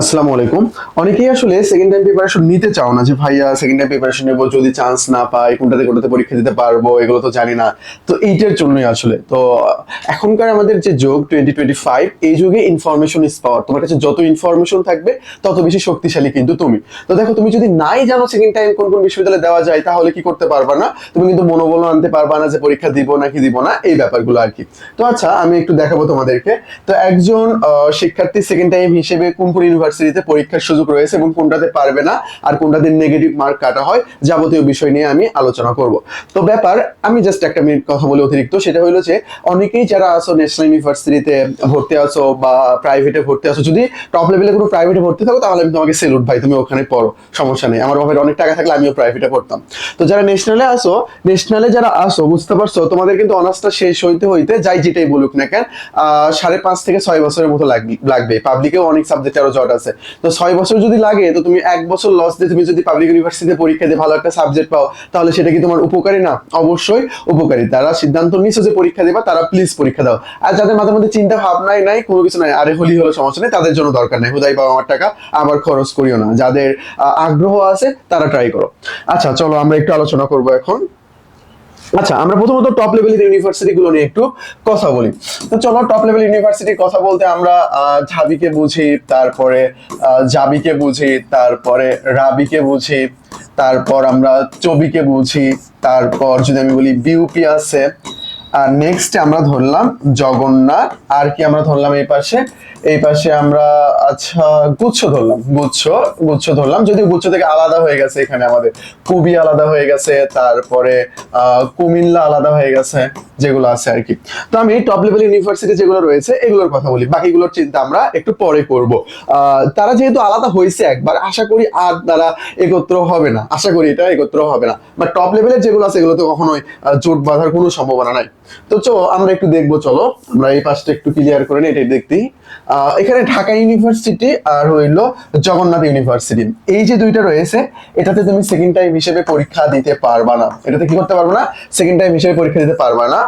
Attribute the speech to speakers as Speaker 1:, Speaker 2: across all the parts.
Speaker 1: আসসালামু আলাইকুম। অনেকেই আসলে সেকেন্ড টাইম প্রিপারেশন নিতে চাও না যে, ভাইয়া সেকেন্ড টাইম প্রিপারেশন নেব, যদি চান্স না পাই, কোনটাতে কোনটাতে পরীক্ষা দিতে পারব, এগুলো তো জানি না। তো এইটার জন্যই আসলে। তো, এখনকার আমাদের যে যোগ টোয়েন্টি টোয়েন্টি ফাইভ এই যুগে ইনফরমেশন ইজ পাওয়ার তোমার কাছে যত ইনফরমেশন থাকবে, তত বেশি শক্তিশালী কিন্তু তুমি। তো দেখো, তুমি যদি নাই জানো সেকেন্ড টাইম কোন কোন বিশ্ববিদ্যালয়ে দেওয়া যায়, তাহলে কি করতে পারবা না? তুমি কিন্তু মনোবল আনতে পারবা না যে, পরীক্ষা দিব নাকি দিব না, এই ব্যাপারগুলো আর কি তো আচ্ছা আমি একটু দেখাবো তোমাদেরকে। তো একজন শিক্ষার্থী সেকেন্ড টাইম হিসেবে কোন কোন ইউনিভার্সিটিতে পরীক্ষার সুযোগ রয়েছে এবং কোনটাতে পারবে না আর কোনটাতে নেগেটিভ মার্ক কাটা হয় যাবতীয় বিষয় নিয়ে আমি আলোচনা করব। তো ব্যাপার, আমি জাস্ট একটা মিনিট কথা বলে অতিরিক্ত, সেটা হলো যে অনেকেই যারা আসো ন্যাশনাল ইউনিভার্সিটিতে ভর্তি আছো বা প্রাইভেটে ভর্তি আছো, যদি টপ লেভেলে কোনো প্রাইভেটে ভর্তি থাকো, তাহলে আমি তোমাকে সেলুট ভাই, তুমি ওখানে পড়ো, সমস্যা নেই। আমার বাবার অনেক টাকা থাকলে আমিও প্রাইভেটে পড়তাম। তো যারা ন্যাশনালে আসো ন্যাশনালে যারা আসো বুঝতে পারছ, তোমাদের কিন্তু অনার্সটা শেষ হইতে হইতে যাই যেটাই বলুক না কেন সাড়ে পাঁচ থেকে ছয় বছরের মতো লাগবে- লাগবে। পাবলিকেও অনেক সাবজেক্ট আরও জট আছে। তো ছয় বছর যদি লাগে, তো তুমি এক বছর লস দিয়ে তুমি যদি পাবলিক ইউনিভার্সিটিতে পরীক্ষা দিয়ে ভালো একটা সাবজেক্ট পাও, তাহলে সেটা কি তোমার উপকারী? না, অবশ্যই উপকারী। তারা সিদ্ধান্ত নিছো যে পরীক্ষা দেবা, তারা প্লিজ পরীক্ষা দাও। আর যাদের মাথার মধ্যে চিন্তা ভাবনাই নাই, কোনো কিছু নাই, আরে হলি হলো সমস্যা নেই, তাদের জন্য দরকার নেই। হুদাই বাবা আমার টাকা, আবার খরচ করিও না। যাদের আগ্রহ আছে, তারা ট্রাই করো। আচ্ছা চলো আমরা একটু আলোচনা করব এখন। আচ্ছা আমরা প্রথমত টপ লেভেলের ইউনিভার্সিটি গুলো নিয়ে একটু কথা বলি। তো চলো টপ লেভেল ইউনিভার্সিটির কথা বলতে আমরা ঝাবিকে বুঝি, তারপরে জাবিকে বুঝি, তারপরে রাবিকে বুঝি, তারপর আমরা চবিকে বুঝি, তারপর যদি আমি বলি বিউপি আছে আর নেক্সট আমরা ধরলাম জগন্নাথ, আর কি আমরা ধরলাম এই পাশে? এই পাশে আমরা আচ্ছা গুচ্ছ ধরলাম, গুচ্ছ গুচ্ছ ধরলাম গুচ্ছ থেকে আলাদা হয়ে গেছে এখানে আমাদের। কুবি আলাদা হয়ে গেছে, তারপরে কুমিল্লা আলাদা হয়ে গেছে, যেগুলো আছে আর কি। তো আমি টপ লেভেল ইউনিভার্সিটি যেগুলো রয়েছে, এগুলোর কথা বলি। বাকিগুলোর চিন্তা আমরা একটু পরে করব। তারা যেহেতু আলাদা হয়েছে একবার, আশা করি আর তারা একত্র হবে না। আশা করি এটা একত্র হবে না। বাট টপ লেভেলের যেগুলো আছে এগুলো তো কখনোই জোট বাঁধার কোনো সম্ভাবনা নাই। তো চলো, আমরা একটু দেখব, চলো। আমরা এই পাশটা একটু ক্লিয়ার করে নিই, এটাই দেখতেই। এখানে ঢাকা ইউনিভার্সিটি আর হইল জগন্নাথ ইউনিভার্সিটি। এই যে দুইটা রয়েছে, এটাতে তুমি সেকেন্ড টাইম হিসেবে পরীক্ষা দিতে পারবা না। এটাতে কি করতে পারবে না? সেকেন্ড টাইম হিসেবে পরীক্ষা দিতে পারবা না।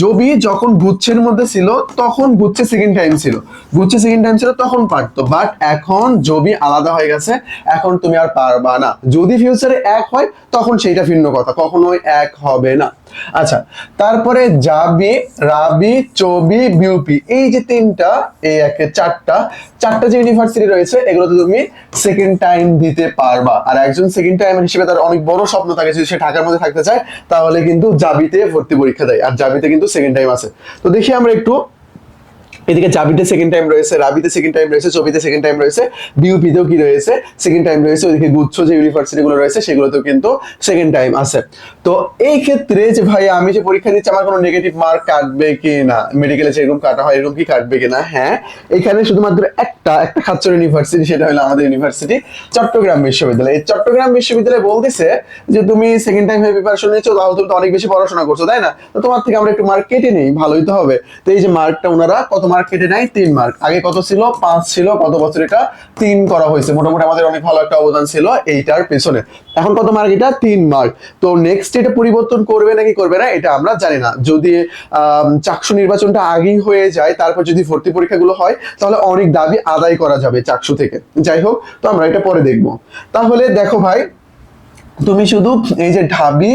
Speaker 1: জবি যখন গুচ্ছের মধ্যে ছিল, তখন গুচ্ছে সেকেন্ড টাইম ছিল। গুচ্ছে সেকেন্ড টাইম ছিল, তখন পারতো। বাট এখন জবি আলাদা হয়ে গেছে, এখন তুমি আর পারবা না। যদি ফিউচারে এক হয়, তখন সেইটা ভিন্ন কথা। কখনোই এক হবে না। আচ্ছা তারপরে জাবি রাবি, চবি, বিউপি। এই যে তিনটা এই একে, চারটা চারটা যে ইউনিভার্সিটি রয়েছে, এগুলোতে তুমি সেকেন্ড টাইম দিতে পারবা। আর একজন সেকেন্ড টাইম হিসেবে তার অনেক বড় স্বপ্ন থাকে, যদি সে ঢাকার মধ্যে থাকতে চায়, তাহলে কিন্তু জাবিতে ভর্তি পরীক্ষা দেয়। আর জাবিতে কিন্তু সেকেন্ড টাইম আছে। তো দেখি আমরা একটু এদিকে জাবিতে সেকেন্ড টাইম রয়েছে, রাবিতে সেকেন্ড টাইম রয়েছে, চবিতে সেকেন্ড টাইম রয়েছে, বিউপিতেও কি রয়েছে? সেকেন্ড টাইম রয়েছে, ওইদিকে গুচ্ছ যে ইউনিভার্সিটি গুলো রয়েছে, সেগুলোতেও কিন্তু সেকেন্ড টাইম আছে। তো এই ক্ষেত্রে যে ভাই, আমি যে পরীক্ষা দিচ্ছি, আমার কোনো নেগেটিভ মার্ক কাটবে কি না? মেডিকেলে যেরকম কাটা হয়, এরকম কি কাটবে কি না? হ্যাঁ এখানে শুধুমাত্র একটা একটা খাচ্চর ইউনিভার্সিটি সেটা হলো আমাদের ইউনিভার্সিটি চট্টগ্রাম বিশ্ববিদ্যালয়। এই চট্টগ্রাম বিশ্ববিদ্যালয় বলতেছে যে, তুমি সেকেন্ড টাইম হয়ে প্রিপারেশন নিচ্ছো তাহলে তুমি তো অনেক বেশি পড়াশোনা করছ, তাই না? তো তোমার থেকে আমরা একটু মার্ক কেটে নেই, ভালোই তো হবে। তো এই যে মার্কটা ওনারা কত মার্ক কেটে নেয় তিন মার্ক আগে কত ছিল? পাঁচ ছিল। কত বছর এটা তিন করা হয়েছে। মোটামুটি আমাদের অনেক ভালো একটা অবদান ছিল এইটার পেছনে। এখন কত মার্ক এটা তিন মার্ক তো নেক্সট এটা পরিবর্তন করবে নাকি করবে না, এটা আমরা জানি না। যদি চাকসু নির্বাচনটা আগেই হয়ে যায়, তারপর যদি ভর্তি পরীক্ষাগুলো হয়, তাহলে অনেক দাবি আদায় করা যাবে চাকসু থেকে। যাই হোক, তো আমরা এটা পরে দেখব। তাহলে দেখো ভাই তুমি শুধু এই যে ঢাবি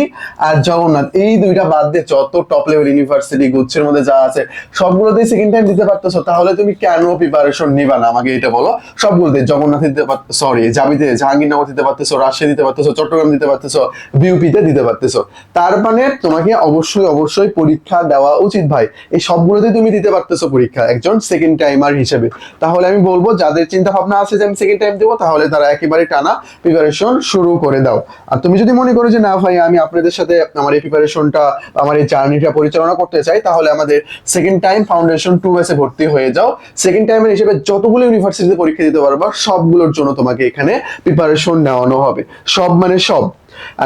Speaker 1: আর জগন্নাথ, এই দুইটা বাদ দিয়ে যত টপ লেভেল ইউনিভার্সিটি গুচ্ছের মধ্যে যা আছে সবগুলোতে সেকেন্ড টাইম দিতে পারতেছো। তাহলে তুমি কেন প্রিপারেশন নিবা না? আমাকে এটা বলো। সবগুলোতে জগন্নাথ দিতে পারতো সরি জাবিতে, জাহাঙ্গীরনগর দিতে পারতেছো, রাজশাহী দিতে পারতেছো, চট্টগ্রাম দিতে পারতেছো বিউপিতে দিতে পারতেছো। তার মানে তোমাকে অবশ্যই অবশ্যই পরীক্ষা দেওয়া উচিত ভাই। এই সবগুলোতে তুমি দিতে পারতেছো পরীক্ষা একজন সেকেন্ড টাইমার হিসেবে। তাহলে আমি বলব, যাদের চিন্তা ভাবনা আছে যে আমি সেকেন্ড টাইম দেবো, তাহলে তারা একেবারে টানা প্রিপারেশন শুরু করে দাও। আর তুমি যদি মনে করো যে না ভাই, আমি আপনাদের সাথে আমার এই প্রিপারেশনটা আমার এই জার্নিটা পরিচালনা করতে চাই, তাহলে আমাদের সেকেন্ড টাইম ফাউন্ডেশন টু এসে ভর্তি হয়ে যাও। সেকেন্ড টাইমের হিসেবে যতগুলো ইউনিভার্সিটিতে পরীক্ষা দিতে পারবা, সবগুলোর জন্য তোমাকে এখানে প্রিপারেশন নেওয়ানো হবে। সব মানে সব।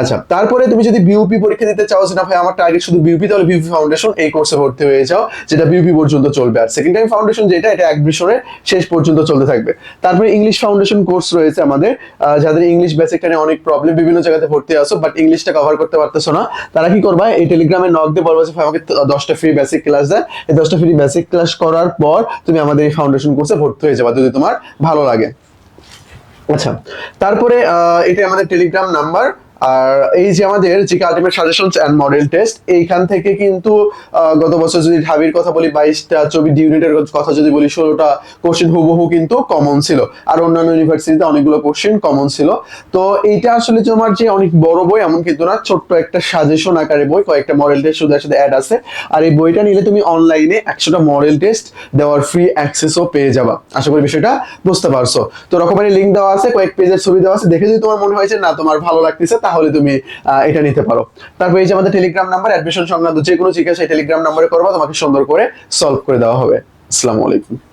Speaker 1: আচ্ছা তারপরে তুমি যদি বিউপি পরীক্ষা দিতে চাও যে না ভাই আমার টার্গেট শুধু বিউপি তাহলে বিউপি ফাউন্ডেশন এই কোর্সে ভর্তি হয়ে যাও, যেটা বিউপি পর্যন্ত চলবে। আর সেকেন্ড টাইম ফাউন্ডেশন যেটা, এটা এক বছরের শেষ পর্যন্ত চলতে থাকবে। তারপরে ইংলিশ ফাউন্ডেশন কোর্স রয়েছে আমাদের। যাদের ইংলিশ বেসিকটা নিয়ে অনেক প্রবলেম বিভিন্ন জায়গাতে ভর্তি আসো বাট ইংলিশটা কভার করতে পারতেছো না, তারা কি করবা, এই টেলিগ্রামে নক দিয়ে বলবা যে আমাকে দশটা ফ্রি বেসিক ক্লাস দেয় এই দশটা ফ্রি বেসিক ক্লাস করার পর তুমি আমাদের এই ফাউন্ডেশন কোর্সে ভর্তি হয়ে যাবা, যদি তোমার ভালো লাগে। আচ্ছা তারপরে এটা আমাদের টেলিগ্রাম নাম্বার আর এই যে আমাদের GK ultimate suggestions and model test এইখান থেকে কিন্তু গত বছর যদি ঢাবির কথা বলি, বাইশটা চব্বিশ ইউনিটের কথা যদি বলি, ষোলোটা কোশ্চেন হুবহু কিন্তু কমন ছিল। আর অন্যান্য ইউনিভার্সিটিতে অনেকগুলো কোশ্চেন কমন ছিল। তো এইটা আসলে তোমার যে অনেক বড় বই, এমন কিন্তু না, ছোট্ট একটা সাজেশন আকারে বই, কয়েকটা মডেল টেস্ট শুধু সাথে অ্যাড আছে। আর এই বইটা নিলে তুমি অনলাইনে একশোটা মডেল টেস্ট দেওয়ার ফ্রি অ্যাক্সেসও পেয়ে যাবা। আশা করি বিষয়টা বুঝতে পারছ। তো রকমারি লিঙ্ক দেওয়া আছে, কয়েক পেজের ছবি দেওয়া আছে। দেখে যদি তোমার মনে হয়েছে না, তোমার ভালো লাগতেছে তাহলে তুমি এটা নিতে পারো। তারপর এই যে আমাদের টেলিগ্রাম নাম্বার অ্যাডমিশন সংক্রান্ত যে কোনো জিজ্ঞাসা টেলিগ্রাম নাম্বারে করবা, তোমাকে সুন্দর করে সলভ করে দেওয়া হবে। আসসালামু আলাইকুম।